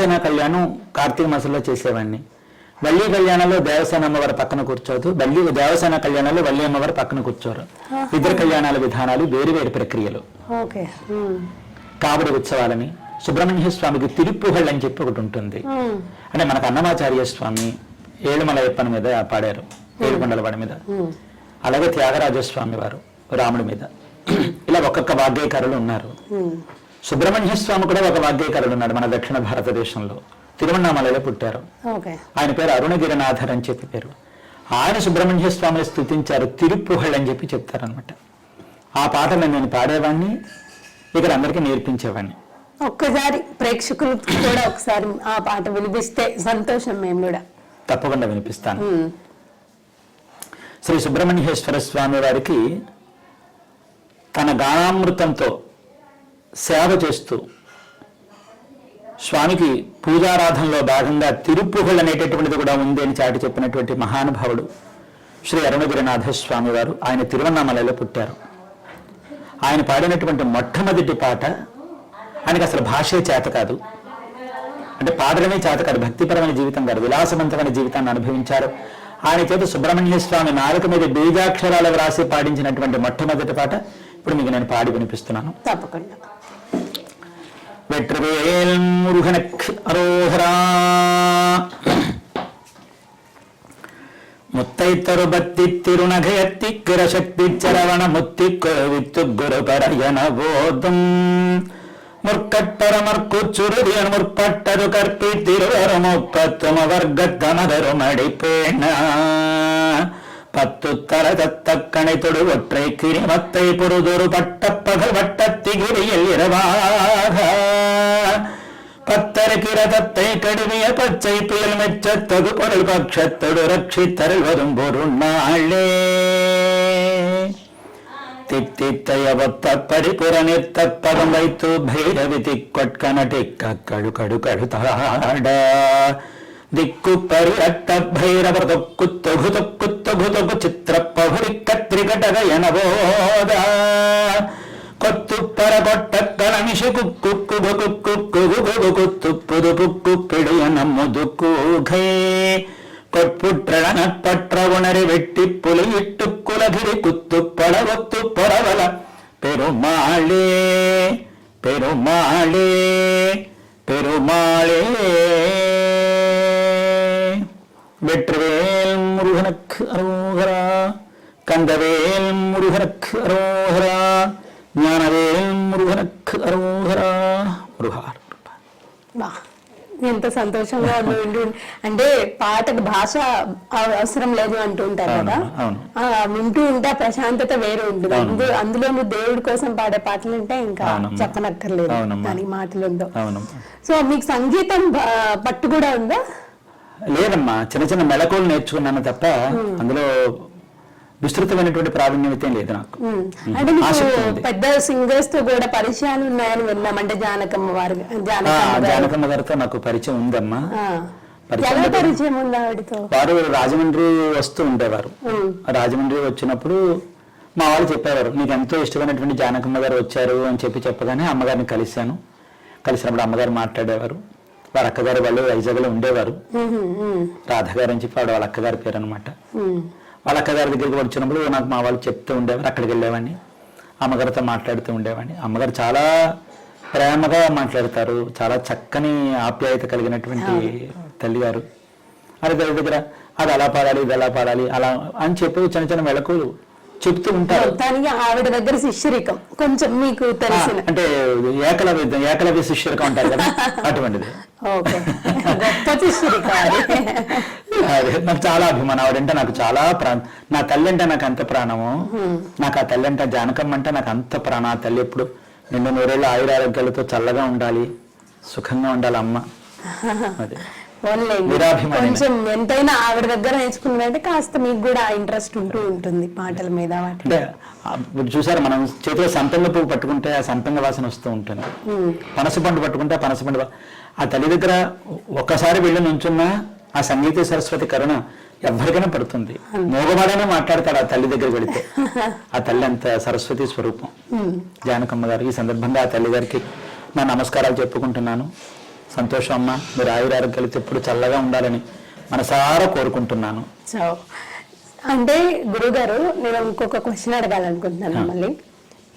దేవసేన కళ్యాణం కార్తీక మాసంలో చేసేవాడిని. వల్లి కళ్యాణంలో దేవసేన అమ్మవారి పక్కన కూర్చోదు. వల్లి దేవసేన కళ్యాణంలో వల్లి అమ్మవారి పక్కన కూర్చోరు. ఇద్దరు కళ్యాణాల విధానాలు వేరు వేరు ప్రక్రియలు. కావడి ఉత్సవాలని సుబ్రహ్మణ్య స్వామికి తిరుప్పుహళ్ళు అని చెప్పి ఒకటి ఉంటుంది. అంటే మనకు అన్నమాచార్య స్వామి ఏడుమలయప్పన మీద పాడారు ఏడుకొండల వాడి మీద. అలాగే త్యాగరాజస్వామి వారు రాముడి మీద. ఇలా ఒక్కొక్క వాగ్గేయకారులు ఉన్నారు. సుబ్రహ్మణ్య స్వామి కూడా ఒక వాగ్గేయకారుడు ఉన్నాడు మన దక్షిణ భారతదేశంలో. తిరువண்ணామలలో పుట్టారు. ఆయన పేరు అరుణగిరినాథర్ అని చెప్పి పేరు. ఆయన సుబ్రహ్మణ్య స్వామిని స్థుతించారు తిరుప్పుహళ్ళు అని చెప్పి చెప్తారనమాట ఆ పాటను నేను పాడేవాడిని ఇక్కడ అందరికీ నేర్పించేవాడిని ఒక్కసారి ప్రేక్షకులకు కూడా ఒకసారి ఆ పాట వినిపిస్తే సంతోషం మేము కూడా. తప్పకుండా వినిపిస్తాను. శ్రీ సుబ్రహ్మణ్యేశ్వర స్వామి వారికి తన గానామృతంతో సేవ చేస్తూ స్వామికి పూజారాధనలో భాగంగా తిరుప్పుహుళ్ళు అనేటటువంటిది కూడా ఉంది అని చాటి చెప్పినటువంటి మహానుభావుడు శ్రీ అరుణగిరినాథ స్వామి వారు. ఆయన తిరువన్నామలలో పుట్టారు. ఆయన పాడినటువంటి మొట్టమొదటి పాట ఆయనకి అసలు భాషే చేత కాదు. అంటే పాడడమే చేత కాదు భక్తిపరమైన జీవితం కాదు విలాసవంతమైన జీవితాన్ని అనుభవించారు. ఆయన చేత సుబ్రహ్మణ్య స్వామి నాలుక మీద బీజాక్షరాలు వ్రాసి పాడించినటువంటి మొట్టమొదటి పాట. ఇప్పుడు మీకు నేను పాడి వినిపిస్తున్నాను. తప్పకుండా. வெற்றிவேல் முருகனுக்கு அரோகரா. முத்தை தருபத்தி திருநகையத்தி கிரசக்தி சரவண முத்தி கோவித்து குரு குருபரயன போதும். முற்கட்டரமற்குச்சுருதியன் முற்பட்டது கற்பி முப்பத்தும் வர்க்கத்தமதரும் அடிப்பேனா பத்து தர தத்தக்கணை தொடு ஒற்றை கிரிமத்தை பொறுதொரு பட்டப்பகல் வட்டத்திகிரியில் இரவாக. பத்தருக்கிறதத்தை கடுமைய பச்சை புயல் மெச்ச தொகு பொருள் பட்சத்தொடு ரட்சி தருள் வரும் ஒரு நாளே தித்தித்தயவத்த பரிபுர நிறுத்த பதம் வைத்து பைரவி திக்கொட்கண டிக்க கழு கழு தாட ದಿಕ್ಕು ಪರಿರಕ್ತ ಭೈರವ ಕುತ್ತೊಗು ತೊಕ್ಕು ತೊಗು ಚಿತ್ರ ಪಹುರಿ ಕತ್ರಿಕಟಗ ಎನಬೋದ కొత్తు పరగొట్టక్కల మిషు కుక్కు కుగు కుక్కు కుగు గుగు కుత్తు పుదు పుక్కు కిడుయ నమ్ముదుకు కొట్పుట్రణ పట్ర ఉణరి వెట్టి పులి ఇట్టు కులగిరి కుత్తు పెరుమాళే పెరుమాళే పెరుమాళే வெற்றிவேல் முருகனுக்கு அரோகரா கந்தவேல் முருகனுக்கு அரோகரா ஞானவேல் முருகனுக்கு அரோகரா முருகார் బా ఎంత సంతోషంగా ఉంది వింటూ అంటే పాటకు భాష అవ- అవసరం లేదు అంటూ ఉంటారు కదా అవును, అవును. ఆ, వింటూ ఉంటే ఆ ప్రశాంతత వేరే ఉంటుంది అవును. అందు- అందులోనూ దేవుడి కోసం పాడే పాటలు అంటే ఇంకా అవునమ్మా. చెప్పనక్కర్లేదు అవునమ్మా. దానికి మాటలుందో అవునమ్మా సో మీకు సంగీతం బ- పట్టు కూడా ఉందా లేదమ్మా చిన్న చిన్న మెళకువలు నేర్చుకున్నాను తప్ప అందులో విస్తృతమైనటువంటి ప్రావీణ్యం అయితే లేదు నాకు. అంటే మీకు. పెద్ద సింగర్స్తో కూడా పరిచయాలు ఉన్నాయని విన్నాం. అంటే జానకమ్మ వారు జానకమ్మ గారు. జానకమ్మ గారితో నాకు పరిచయం ఉందమ్మా. పరిచయం వారు రాజమండ్రి వస్తూ ఉండేవారు. రాజమండ్రి వచ్చినప్పుడు మా వాళ్ళు చెప్పేవారు నీకు ఎంతో ఇష్టమైనటువంటి జానకమ్మ గారు వచ్చారు అని చెప్పి చెప్పగానే అమ్మగారిని కలిశాను. కలిసినప్పుడు అమ్మగారు మాట్లాడేవారు. వారి అక్కగారు వాళ్ళు వైజాగ్లో ఉండేవారు. రాధగారు అని చెప్పి ఆవిడ వాళ్ళ అక్కగారి పేరు అనమాట. వాళ్ళ అక్కగారి దగ్గరికి వచ్చినప్పుడు నాకు మా వాళ్ళు చెప్తూ ఉండేవారు అక్కడికి వెళ్ళేవాడిని. అమ్మగారితో మాట్లాడుతూ ఉండేవాడిని. అమ్మగారు చాలా ప్రేమగా మాట్లాడతారు చాలా చక్కని ఆప్యాయత కలిగినటువంటి తల్లిగారు. అది దగ్గర దగ్గర అది అలా పాడాలి ఇది ఎలా పాడాలి అలా అని చెప్పి చిన్న చిన్న మెళకులు చెప్తూ ఉంటారు. మొత్తానికి ఆవిడ దగ్గర శిష్యరికం. కొంచెం మీకు తెలిసిన అంటే ఏకలవ్య ఏకలవ్య శిష్యులుగా ఉంటారు కదా అటువంటిది. గొప్ప శిష్యరికం అది. నాకు చాలా అభిమానం. ఆవిడంటే నాకు చాలా ప్రాణం నా తల్లి అంటే నాకు అంత ప్రాణము. నాకు ఆ తల్లి అంటే జానకమ్మ అంటే నాకు అంత ప్రాణం. ఆ తల్లి ఎప్పుడు నిండు నూరేళ్ళు ఆయురారోగ్యాలతో చల్లగా ఉండాలి సుఖంగా ఉండాలి అమ్మ. అదే. కొంచెం ఎంతైనా ఆవిడ దగ్గర నేర్చుకున్నదంటే కాస్త మీకు కూడా ఇంట్రెస్ట్ ఉంటూ ఉంటుంది పాటల మీద అంటే ఇప్పుడు చూసారా మనం చేతిలో సంపెంగ పువ్వు పట్టుకుంటే ఆ సంపెంగ వాసన వస్తూ ఉంటుంది. పనస పండు పట్టుకుంటే ఆ పనస పండు వా- ఆ తల్లి దగ్గర ఒక్కసారి వెళ్ళి నుంచున్నా ఆ సంగీత సరస్వతి కరుణ ఎవరికైనా పడుతుంది. మోగవాడనే మాట్లాడతాడు ఆ తల్లి దగ్గర వెళితే. ఆ తల్లి అంత సరస్వతి స్వరూపం. జానకమ్మ గారు ఈ సందర్భంగా ఆ తల్లి గారికి నా నమస్కారాలు చెప్పుకుంటున్నాను. సంతోషం అమ్మా. మీరు ఆయురారోగ్యాలతో ఎప్పుడు చల్లగా ఉండాలని మనసారా కోరుకుంటున్నాను. సో అంటే గురుగారు నేను ఇంకొక క్వశ్చన్ అడగాలనుకుంటున్నాను మిమ్మల్ని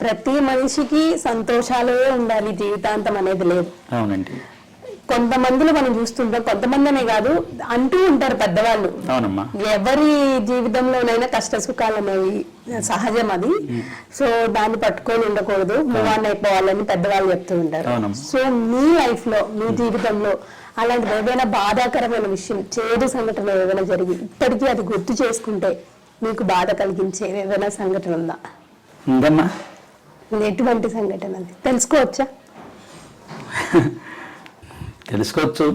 ప్రతి మనిషికి సంతోషాలే ఉండాలి జీవితాంతం అనేది లేదు. అవునండి. కొంతమందిలో మనం చూస్తుంటాం. కొంతమందినే కాదు అంటూ ఉంటారు పెద్దవాళ్ళు. ఎవరి జీవితంలోనైనా కష్ట సుఖాలు అనేవి సహజం అది. సో దాన్ని పట్టుకొని ఉండకూడదు. మూవ్ ఆన్ అయిపోవాలని పెద్దవాళ్ళు చెప్తూ ఉంటారు. సో మీ లైఫ్లో మీ జీవితంలో అలాంటి ఏదైనా బాధాకరమైన విషయం చేదు సంఘటన ఏదైనా జరిగి ఇప్పటికీ అది గుర్తు చేసుకుంటే మీకు బాధ కలిగించే ఏదైనా సంఘటన ఉందా? ఉందమ్మా. ఎటువంటి సంఘటన అది? తెలుసుకోవచ్చా? తెలుసుకోవచ్చు.